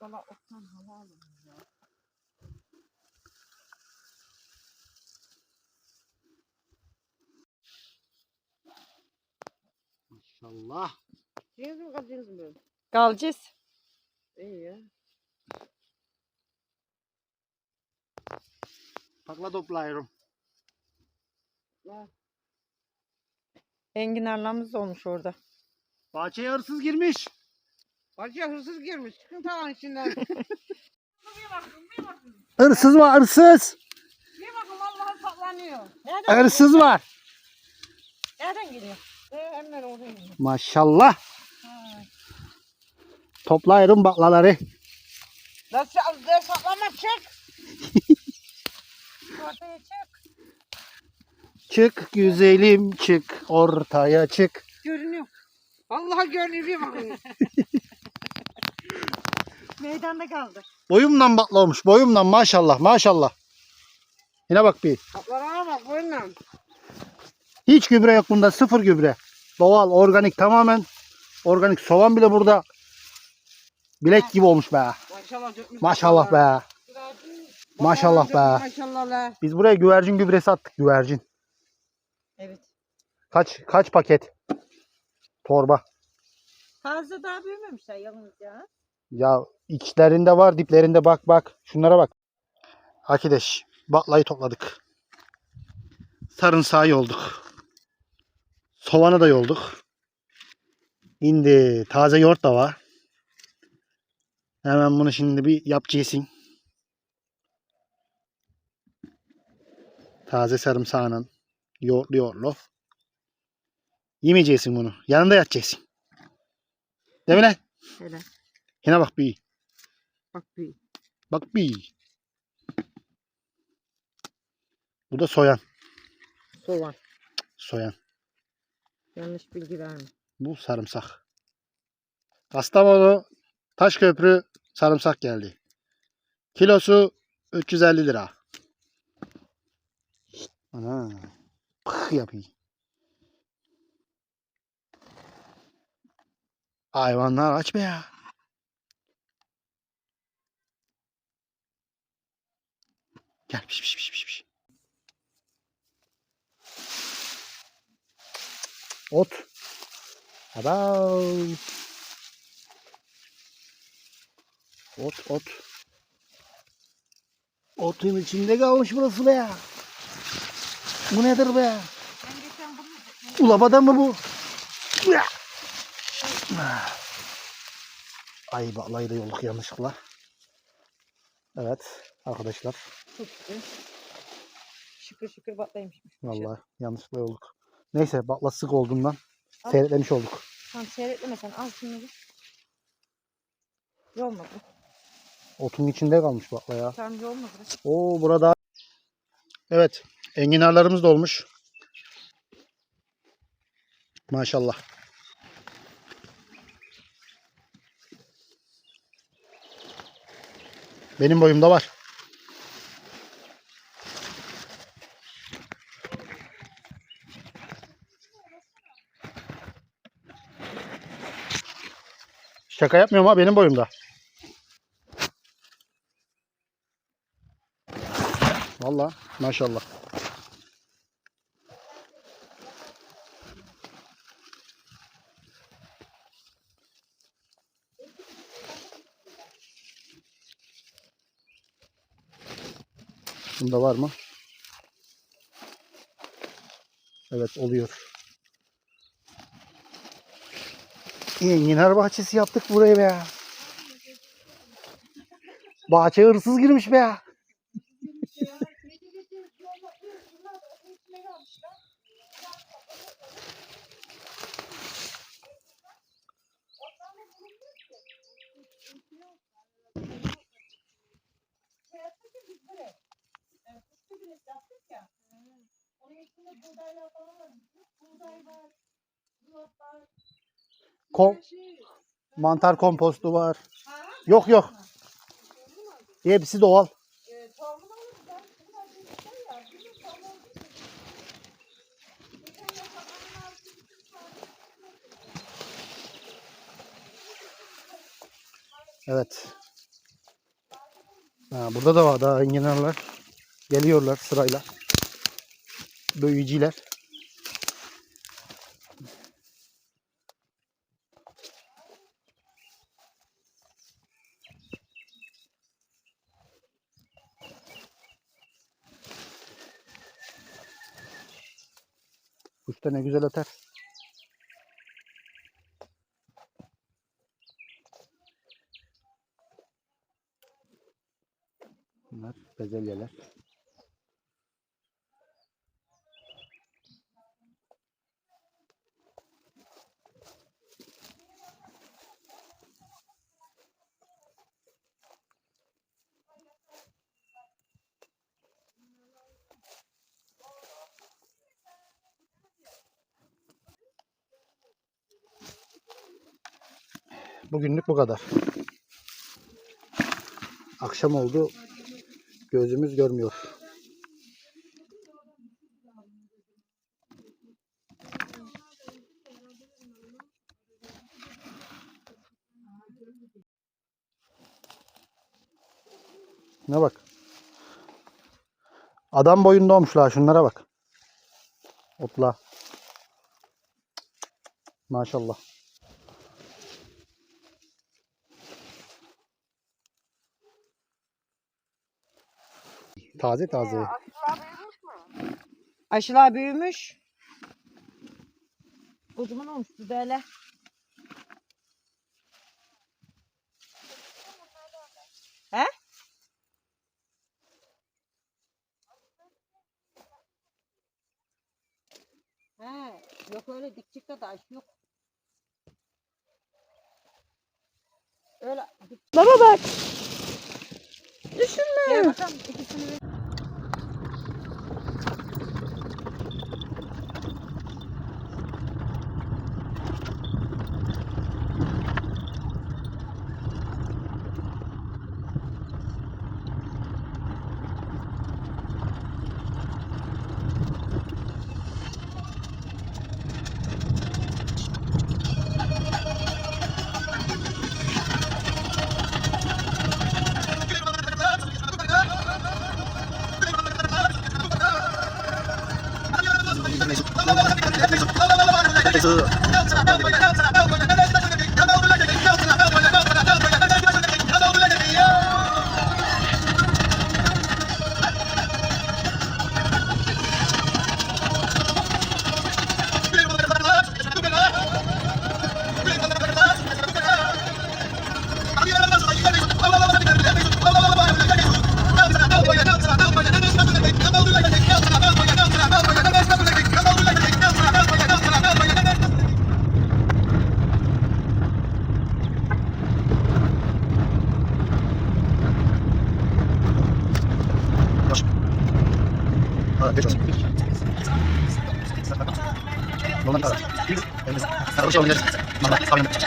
Valla Okan hava alın ya. Maşallah. Ciniz mi kaldınız mı? Kalacağız. İyi ya. Takla toplayıyorum. La. Enginarlarımız olmuş orada. Bahçeye hırsız girmiş. Bacıya hırsız girmiş. Çıkın tavan içinden. bir bakın bir bakın. Hırsız var hırsız. Bir bakın vallahi saklanıyor. Nereden, Hırsız var. nereden geliyor? Ee, hemen oraya gidiyor. Maşallah. Ha. Toplayıyorum baklaları. Nasıl de saklama çık. Ortaya çık. Çık güzelim çık ortaya çık. Görünüyor. Vallahi görünüyor bir bakın. Meydanda kaldı. Boyumdan bakla olmuş boyumdan maşallah maşallah. Yine bak bir. Saplarına bak boyunla. Hiç gübre yok bunda sıfır gübre. Doğal organik tamamen organik soğan bile burada bilek gibi olmuş be. Maşallah dökmüş. Maşallah be. Maşallah be. Maşallah la. Biz buraya güvercin gübresi attık güvercin. Evet. Kaç kaç paket? Torba. Fazla daha büyümemişler yalnız ya. Ya içlerinde var diplerinde bak bak. Şunlara bak. Arkadaş baklayı topladık. Sarımsağı yolduk. Soğanı da yolduk. Şimdi taze yoğurt da var. Hemen bunu şimdi bir yapacaksın. Taze sarımsağının yoğurtlu yoğurtlu. Yemeyeceksin bunu. Yanında yatacaksın. Değil mi lan? Hele Yine bak bir. bak bir. Bak bir. Bu da soyan. Soğan. Soyan. Yanlış bilgi verme. Bu sarımsak. Kastamonu Taşköprü sarımsak geldi. Kilosu 350 lira. Ana. Pıh yapıyor. Hayvanlar aç be ya. Gel piş piş piş piş piş. Ot. Adam. Ot ot. Otun içinde kalmış burası be ya. Bu nedir be? Ben geçen bunu Ulabada mı bu? Ay balayı da yolduk yanlışlıkla. Evet arkadaşlar. Çok şükür. Şükür şükür batlaymışmış. Vallahi yanlışlıkla yolduk. Neyse bakla sık olduğundan Al. seyretlemiş olduk. Tamam seyretleme sen al şunları. Yolmadı. Otun içinde kalmış bakla ya. Tamam yolmadı. Oo burada. Evet. Enginarlarımız da olmuş. Maşallah. Benim boyumda var. Şaka yapmıyorum ha benim boyumda. Vallahi maşallah. Bunda var mı? Evet oluyor. Enginar bahçesi yaptık buraya be ya. Bahçeye hırsız girmiş be Kom mantar kompostu var. Yok yok. Hepsi doğal. Evet. Ha, burada da var daha enginarlar. Geliyorlar sırayla. Büyüyücüler. Kuş da ne güzel öter. Bunlar bezelyeler. Bugünlük bu kadar. Akşam oldu. Gözümüz görmüyor. Ne bak. Adam boyunda olmuşlar şunlara bak. Otla. Maşallah. Taze taze. Aşılar büyümüş. Kocaman olmuştu böyle. He? He, yok öyle dikçikte de aşı yok. Öyle. Baba bak. Gel bakalım ikisini 要不要をお願いします。まだ触ります。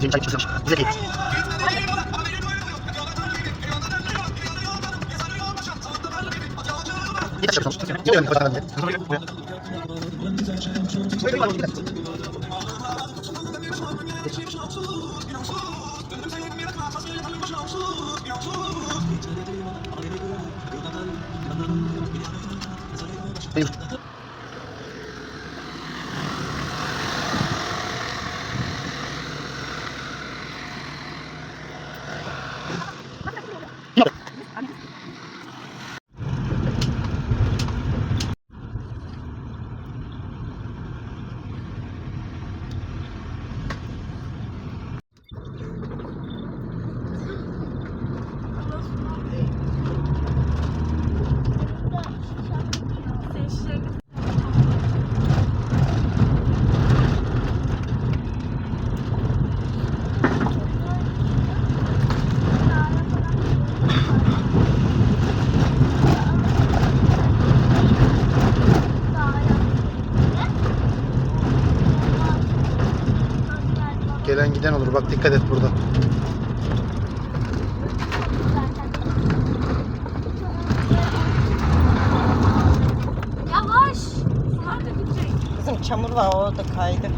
調整をし、ぜひ。你带车从这进来，你过来，你过来，你过。Giden olur. Bak dikkat et burada. Yavaş. Sular dökülecek. Kızım çamur var orada kaydı.